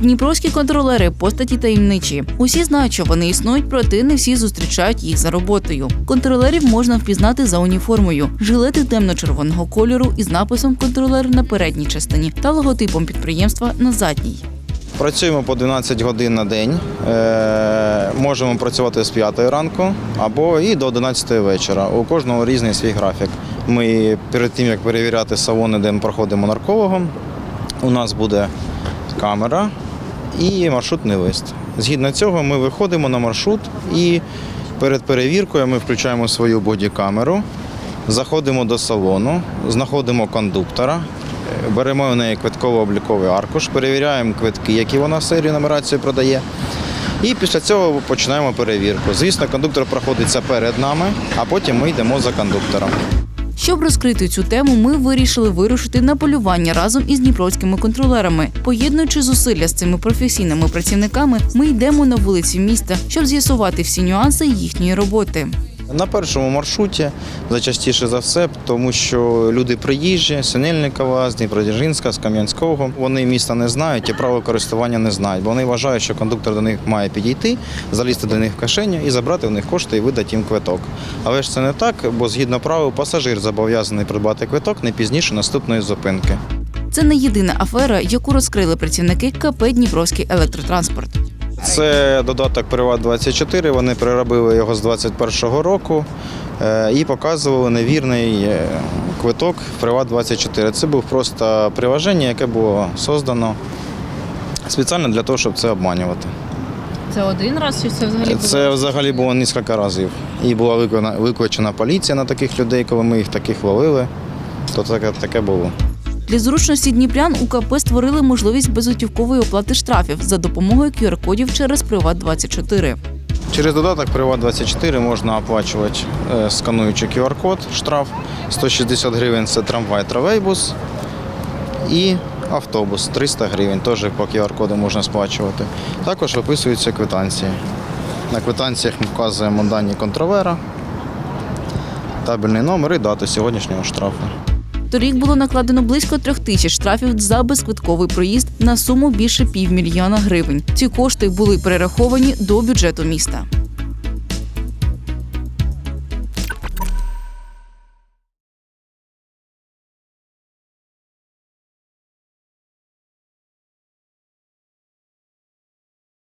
Дніпровські контролери постаті таємничі. Усі знають, що вони існують, проте не всі зустрічають їх за роботою. Контролерів можна впізнати за уніформою: жилети темно-червоного кольору із написом контролер на передній частині та логотипом підприємства на задній. Працюємо по 12 годин на день. Е, можемо працювати з 5 ранку або і до 11 вечора. У кожного різний свій графік. Ми перед тим як перевіряти салони, де ми проходимо наркологом, у нас буде камера і маршрутний лист. Згідно цього, ми виходимо на маршрут і перед перевіркою ми включаємо свою бодікамеру, заходимо до салону, знаходимо кондуктора, беремо в неї квитково-обліковий аркуш, перевіряємо квитки, які вона серію нумерацію продає. І після цього починаємо перевірку. Звісно, кондуктор проходиться перед нами, а потім ми йдемо за кондуктором. Щоб розкрити цю тему, ми вирішили вирушити на полювання разом із дніпровськими контролерами. Поєднуючи зусилля з цими професійними працівниками, ми йдемо на вулиці міста, щоб з'ясувати всі нюанси їхньої роботи. На першому маршруті зачастіше за все, тому що люди приїжджі, Синельникова, з Дніпродзержинська, з Кам'янського. Вони міста не знають і право користування не знають, бо вони вважають, що кондуктор до них має підійти, залізти до них в кишеню і забрати в них кошти і видати їм квиток. Але ж це не так, бо згідно правил пасажир зобов'язаний придбати квиток не пізніше наступної зупинки. Це не єдина афера, яку розкрили працівники КП Дніпровський електротранспорт. Це додаток Приват 24 Вони переробили його з 21-го року е, і показували невірний е, квиток Приват 24 Це був просто приложення, яке було создано спеціально для того, щоб це обманювати. Це один раз чи це взагалі було? Це взагалі було кілька разів. І була викликана поліція на таких людей, коли ми їх таких ловили. То таке, таке було. Для зручності дніпрян у КП створили можливість безготівкової оплати штрафів за допомогою QR-кодів через Приват 24 Через додаток Приват 24 можна оплачувати, е, скануючи QR-код, штраф 160 гривень це трамвай тролейбус і автобус 300 гривень. Теж по QR-коду можна сплачувати. Також виписуються квитанції. На квитанціях ми вказуємо дані контролера, табельний номер і дату сьогоднішнього штрафу. Торік було накладено близько трьох тисяч штрафів за безквитковий проїзд на суму більше півмільйона гривень. Ці кошти були перераховані до бюджету міста.